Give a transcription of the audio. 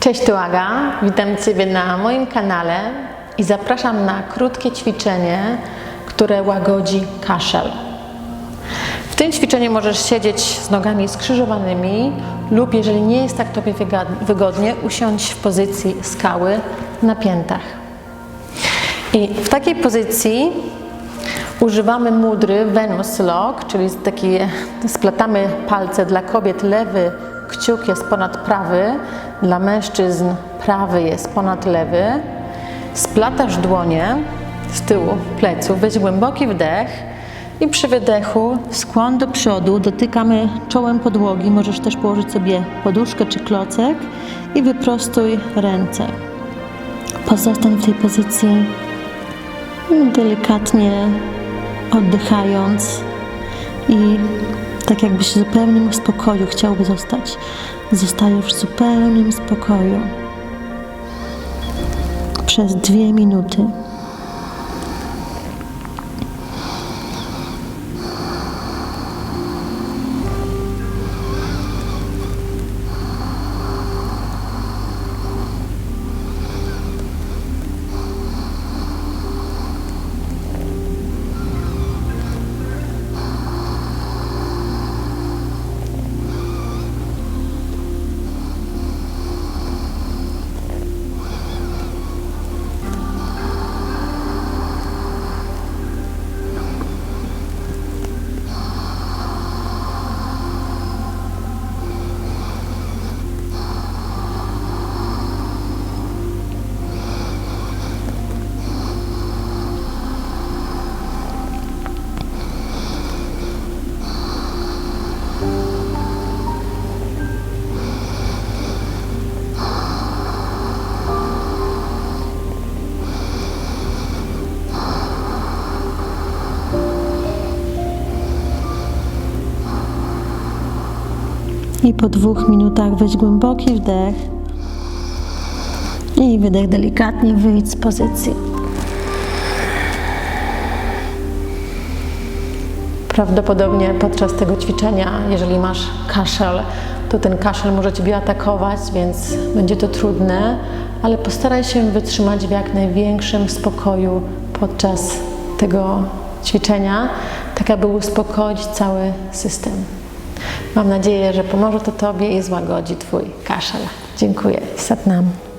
Cześć, tu Aga. Witam Ciebie na moim kanale i zapraszam na krótkie ćwiczenie, które łagodzi kaszel. W tym ćwiczeniu możesz siedzieć z nogami skrzyżowanymi lub jeżeli nie jest tak Tobie wygodnie, usiądź w pozycji skały na piętach. I w takiej pozycji używamy mudry Venus Lock, czyli takie splatamy palce dla kobiet. Lewy kciuk jest ponad prawy, dla mężczyzn prawy jest ponad lewy. Splatasz dłonie z tyłu pleców, weź głęboki wdech i przy wydechu skłon do przodu, dotykamy czołem podłogi. Możesz też położyć sobie poduszkę czy klocek i wyprostuj ręce. Pozostań w tej pozycji delikatnie oddychając i tak jakbyś w zupełnym spokoju chciałby zostać. Zostajesz w zupełnym spokoju przez dwie minuty. I po dwóch minutach weź głęboki wdech i wydech delikatnie wyjdź z pozycji. Prawdopodobnie podczas tego ćwiczenia, jeżeli masz kaszel, to ten kaszel może Ciebie atakować, więc będzie to trudne, ale postaraj się wytrzymać w jak największym spokoju podczas tego ćwiczenia, tak aby uspokoić cały system. Mam nadzieję, że pomoże to Tobie i złagodzi Twój kaszel. Dziękuję. Satnam.